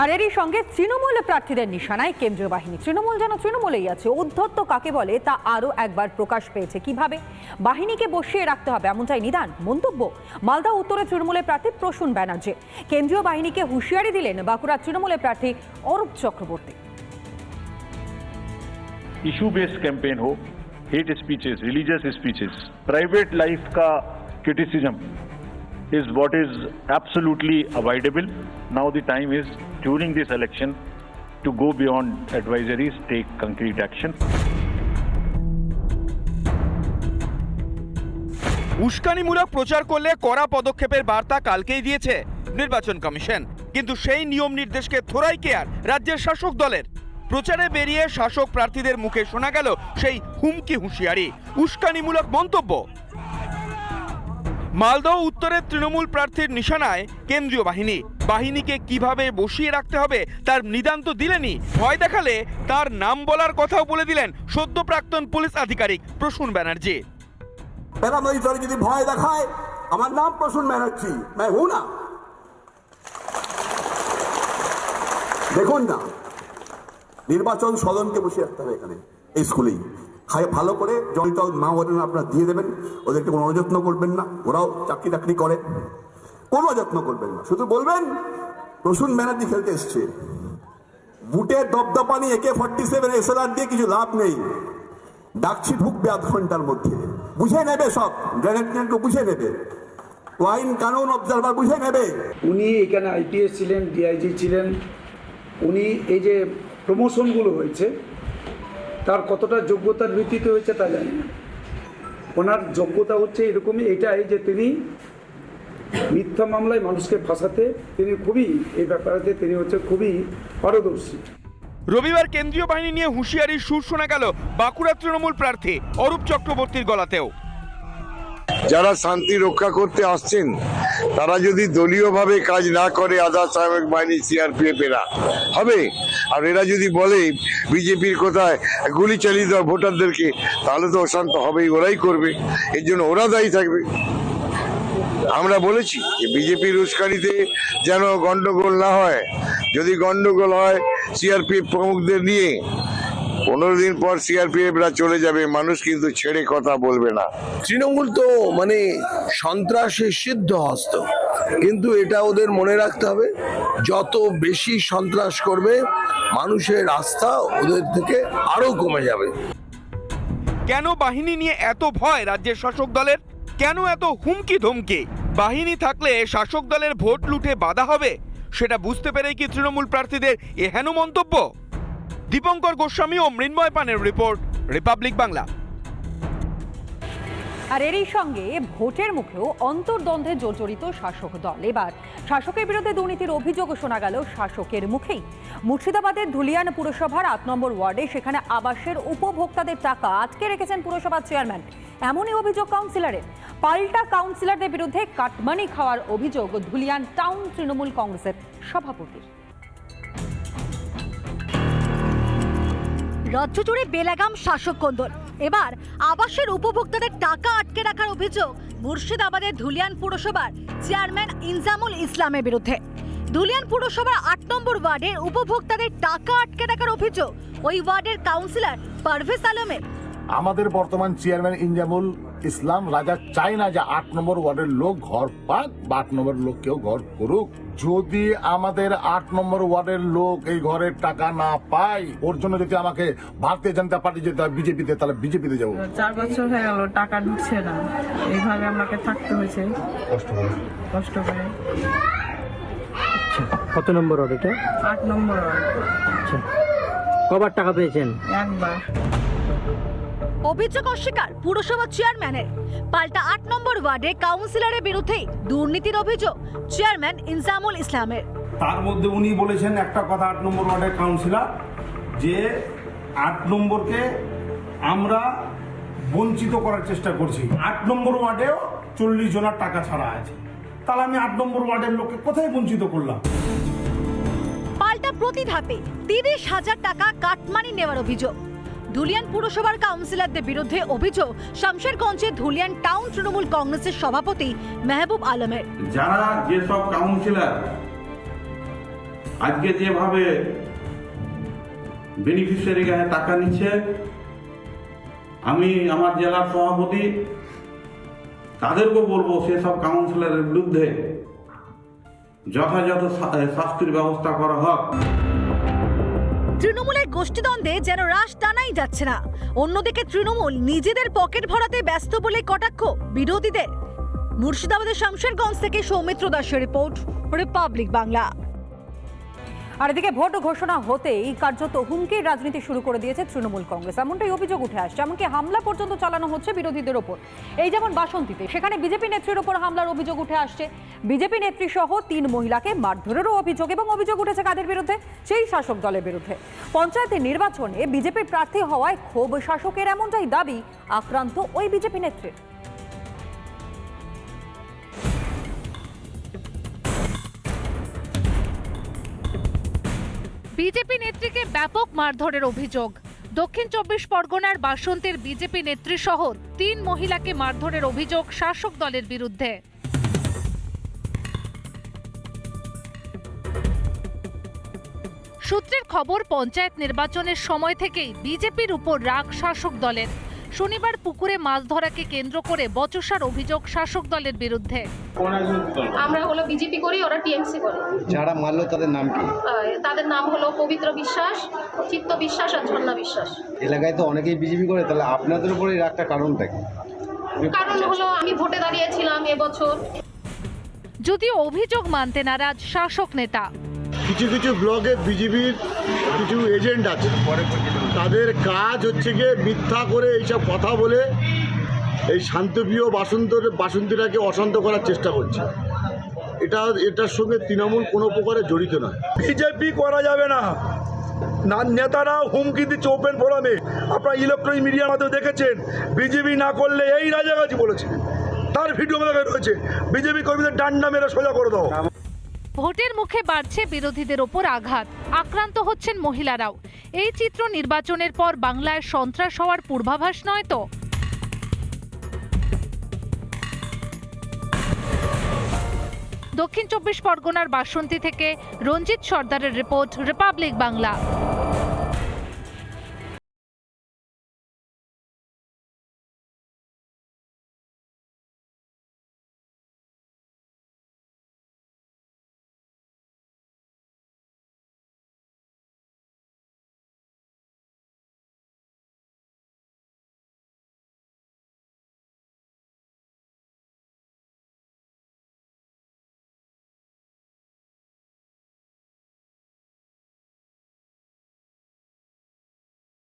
আর এরই সঙ্গে তৃণমূল প্রার্থীদের নিশানায় কেন্দ্রীয় বাহিনী তৃণমূল যেন তৃণমূলেই আছে উদ্ধত্ত কাকে বলে তা আরও একবার প্রকাশ পেয়েছে কিভাবে বাহিনীকে বসিয়ে রাখতে হবে এমনটাই নিদান মন্তব্য মালদা উত্তরে তৃণমূলের প্রার্থী প্রসূন ব্যানার্জি কেন্দ্রীয় বাহিনীকে হুঁশিয়ারি দিলেন বাঁকুড়া তৃণমূলের প্রার্থী Arup Chakraborty issue based campaign हो hate speeches religious speeches private life का criticism is what is absolutely avoidable. Now the time is during this election to go beyond advisories, take concrete action. উস্কানিমূলক প্রচার করলে কড়া পদক্ষেপের বার্তা কালকেই দিয়েছে নির্বাচন কমিশন কিন্তু সেই নিয়ম নির্দেশকে থোড়াই কেয়ার রাজ্যের শাসক দলের প্রচারে বেরিয়ে শাসক প্রার্থীদের মুখে শোনা গেল সেই হুমকি হুঁশিয়ারি উস্কানিমূলক মন্তব্য মালদহ উত্তরের তৃণমূল প্রার্থীর নিশানায় কেন্দ্রীয় বাহিনী। বাহিনীকে কীভাবে বসিয়ে রাখতে হবে তার নিদান্ত দিলেনি, ভয় দেখালে তার নাম বলার কথাও বলে দিলেন সদ্য প্রাক্তন পুলিশ আধিকারিক প্রসূন ব্যানার্জি। যদি ভয় দেখায়, আমার নাম প্রসূন ব্যানার্জি। না। দেখুন না, নির্বাচন সদনকে বসে রাখতে হবে এখানে, এই স্কুলেই। খায় ভালো করে জলটল মা ওদের আপনারা দিয়ে দেবেন, ওদেরকে কোনো অযত্ন করবেন না, ওরাও চাকরি টাকরি করে। কোনো যত্ন করবেন না, শুধু বলবেন প্রসূন ব্যানার্জি খেলতে এসছে। বুটের দপদপানি একে ফর্টি সেভেন এসএলআর দিয়ে কিছু লাভ নেই। ডাকছি ঢুকবে আধ ঘণ্টার মধ্যে। বুঝে নেবে সব, গ্রেনেড ট্রেনেডকে বুঝে নেবে। ওয়াইন কানুন অবজারভার বুঝে নেবে। উনি এখানে আইপিএস ছিলেন ডিআইজি ছিলেন। উনি এই যে প্রমোশনগুলো হয়েছে তার কতটা যোগ্যতার ভিত্তিতে হয়েছে তা জানি না। ওনার যোগ্যতা হচ্ছে এরকমই, এটাই যে তিনি মিথ্যা মামলায় মানুষকে ফাঁসাতে তিনি খুবই, এই ব্যাপারেতে তিনি হচ্ছে খুবই পারদর্শী। রবিবার কেন্দ্রীয় বাহিনী নিয়ে হুঁশিয়ারির সুর শোনা গেল বাঁকুড়া তৃণমূল প্রার্থী অরূপ চক্রবর্তীর গলাতেও। যারা শান্তি রক্ষা করতে আসছেন, তারা যদি দলীয়ভাবে কাজ না করে, আধা সামরিক বাহিনী সিআরপিএফ এরা। হবে? আর এরা যদি বলে বিজেপির কোথায় গুলি চালিয়ে দেওয়া ভোটারদেরকে, তাহলে তো অশান্ত হবেই, ওরাই করবে। এর জন্য ওরা দায়ী থাকবে। আমরা বলেছি যে বিজেপির উস্কানিতে যেন গন্ডগোল না হয়। যদি গন্ডগোল হয়, সিআরপিএফ প্রমুখদের নিয়ে পনেরো দিন পর সিআরপিএফরা চলে যাবে মানুষ কিন্তু ছেড়ে কথা বলবে না। তৃণমূল তো মানে সন্ত্রাসের সিদ্ধ হস্ত। কিন্তু এটা ওদের মনে রাখতে হবে যত বেশি সন্ত্রাস করবে মানুষের আস্থা ওদের থেকে আরও কমে যাবে। কেন বাহিনী নিয়ে এত ভয় রাজ্যের শাসক দলের? কেন এত হুমকি ধমকি বাহিনী থাকলে শাসক দলের ভোট লুটে বাধা হবে? সেটা বুঝতে পেরেই কি তৃণমূল প্রার্থীদের এহেন মন্তব্য? দীপঙ্কর গোস্বামী ও মৃন্ময় পানের রিপোর্ট রিপাবলিক বাংলা আর এরই সঙ্গে ভোটের মুখেও অন্তর্দ্বন্দ্বে জর্জরিত শাসক দল। এবার শাসকের বিরুদ্ধে দুর্নীতির অভিযোগ শোনা গেল শাসকের মুখেই। মুর্শিদাবাদের ধুলিয়ান পুরসভার আট নম্বর ওয়ার্ডে সেখানে আবাসের উপভোক্তাদের টাকা আটকে রেখেছেন পুরসভার চেয়ারম্যান। এমনই অভিযোগ কাউন্সিলরের। পাল্টা কাউন্সিলরদের বিরুদ্ধে কাটমানি খাওয়ার অভিযোগ ধুলিয়ান টাউন তৃণমূল কংগ্রেসের সভাপতির। রাজ্য জুড়ে বেলাগাম শাসক কন্দল। এবার আবাসের উপভোক্তাদের টাকা আটকে রাখার অভিযোগ মুর্শিদাবাদের ধুলিয়ান পুরসভার চেয়ারম্যান ইনজামুল ইসলামের বিরুদ্ধে। ধুলিয়ান পুরসভার আট নম্বর ওয়ার্ডের উপভোক্তাদের টাকা আটকে রাখার অভিযোগ ওই ওয়ার্ডের কাউন্সিলর পারভেজ আলমের। আমাদের বর্তমান চেয়ারম্যান ইনজামুল ইসলাম রাজা চাই না যে আট নম্বর ওয়ার্ডের লোক ঘর পাক বা আট নম্বর লোক কেউ ঘর করুক। যদি আমাদের আট নম্বর ওয়ার্ডের লোক এই ঘরের টাকা না পায় ওর জন্য যদি আমাকে ভারতীয় জনতা পার্টি যেতে হয় বিজেপিতে তাহলে বিজেপিতে যাব। চার বছর হয়ে গেল টাকা ঢুকছে না। এইভাবে আমাকে থাকতে হয়েছে। কষ্ট হবে কষ্ট করে। কত নম্বর ওয়ার্ড এটা? আট নম্বর ওয়ার্ড। আচ্ছা কবার টাকা পেয়েছেন? একবার। অভিযোগ অস্বীকার পুরসভা চেয়ারম্যানের। পাল্টা আট নম্বর ওয়ার্ডে কাউন্সিলরের বিরুদ্ধেই দুর্নীতির অভিযোগ চেয়ারম্যান ইনজামুল ইসলামের। তার মধ্যে উনি বলেছেন একটা কথা আট নম্বর ওয়ার্ডের কাউন্সিলর যে আট নম্বরকে আমরা বঞ্চিত করার চেষ্টা করছি। আট নম্বর ওয়ার্ডেও চল্লিশ জনের টাকা ছাড়া আছে। তাহলে আমি আট নম্বর ওয়ার্ডের লোককে কোথায় বঞ্চিত করলাম? পাল্টা প্রতি ধাপে তিরিশ হাজার টাকা কাটমানি নেওয়ার অভিযোগ। ধুলিয়ান পুরসভার কাউন্সিলরদের বিরুদ্ধে অভিযোগ। শামশেরগঞ্জের ধুলিয়ান টাউন তৃণমূল কংগ্রেসের সভাপতি মেহবুব আলমের। যারা যেসব কাউন্সিলর আজকে যেভাবে বেনিফিশিয়ারি গায়ে টাকা নিচ্ছে, আমি আমার জেলার সভাপতি তাদেরকেও বলব সেসব কাউন্সিলরের বিরুদ্ধে যথাযথ শাস্তির ব্যবস্থা করা হোক। তৃণমূলের গোষ্ঠীদ্বন্দ্বে যেন রাশ টানাই যাচ্ছে না। অন্যদিকে তৃণমূল নিজেদের পকেট ভরাতে ব্যস্ত বলে কটাক্ষ বিরোধীদের। মুর্শিদাবাদের শামশেরগঞ্জ থেকে সৌমিত্র দাসের রিপোর্ট, রিপাবলিক বাংলা। আর এদিকে ভোট ঘোষণা হতেই কার্যত হুমকির রাজনীতি শুরু করে দিয়েছে তৃণমূল কংগ্রেস। এমনটাই অভিযোগ উঠে আসছে। এমনকি হামলা পর্যন্ত চালানো হচ্ছে বিরোধীদের ওপর। এই যেমন বাসন্তীতে, সেখানে বিজেপি নেত্রীর ওপর হামলার অভিযোগ উঠে আসছে। বিজেপি নেত্রী সহ তিন মহিলাকে মারধরেরও অভিযোগ এবং অভিযোগ উঠেছে কাদের বিরুদ্ধে? সেই শাসক দলের বিরুদ্ধে। পঞ্চায়েতের নির্বাচনে বিজেপির প্রার্থী হওয়ায় ক্ষোভ শাসকের, এমনটাই দাবি আক্রান্ত ওই বিজেপি নেত্রীর। বিজেপি নেত্রীকে ব্যাপক মারধরের অভিযোগ। দক্ষিণ চব্বিশ পরগনার বাসন্তের বিজেপি নেত্রী সহ তিন মহিলাকে মারধরের অভিযোগ শাসক দলের বিরুদ্ধে। সূত্রের খবর, পঞ্চায়েত নির্বাচনের সময় থেকেই বিজেপির উপর রাগ শাসক দলের। শনিবার পুকুরে মাছ ধরাকে কেন্দ্র করে বচসার অভিযোগ শাসক দলের বিরুদ্ধে। আমরা হলো বিজেপি করি ওরা টিএমসি করে। যারা মারলো তাদের নাম কি? তাদের নাম হলো পবিত্র বিশ্বাস চিত্ত বিশ্বাস আর ঝর্ণা বিশ্বাস। এলাকায় তো অনেকেই বিজেপি করে তাহলে আপনাদের উপরে রাগটা কারণটা কি? কারণ হলো আমি ভোটে দাঁড়িয়েছিলাম এবছর। যদিও অভিযোগ মানতে নারাজ শাসক নেতা। কিছু কিছু ব্লকে বিজেপির কিছু এজেন্ট আছে। তাদের কাজ হচ্ছে গিয়ে মিথ্যা করে এইসব কথা বলে এই শান্তপ্রিয় বাসন্ত বাসন্তীটাকে অশান্ত করার চেষ্টা করছে। এটা, এটার সঙ্গে তৃণমূল কোনো প্রকারে জড়িত নয়। বিজেপি করা যাবে না। না, নেতারা হুমকি দিচ্ছে ওপেন ফোরামে। আপনারা ইলেকট্রনিক মিডিয়ার মাধ্যমে দেখেছেন, বিজেপি না করলে এই রাজাগাছি বলেছে। তার ভিডিও রয়েছে। বিজেপি কর্মীদের ডান্ডা মেরে সোজা করে দাও। ভোটের মুখে বাড়ছে বিরোধীদের ওপর আঘাত। আক্রান্ত হচ্ছেন মহিলারাও। এই চিত্র নির্বাচনের পর বাংলায় সন্ত্রাস হওয়ার পূর্বাভাস নয় তো? দক্ষিণ চব্বিশ পরগনার বাসন্তী থেকে রঞ্জিত সর্দারের রিপোর্ট, রিপাবলিক বাংলা।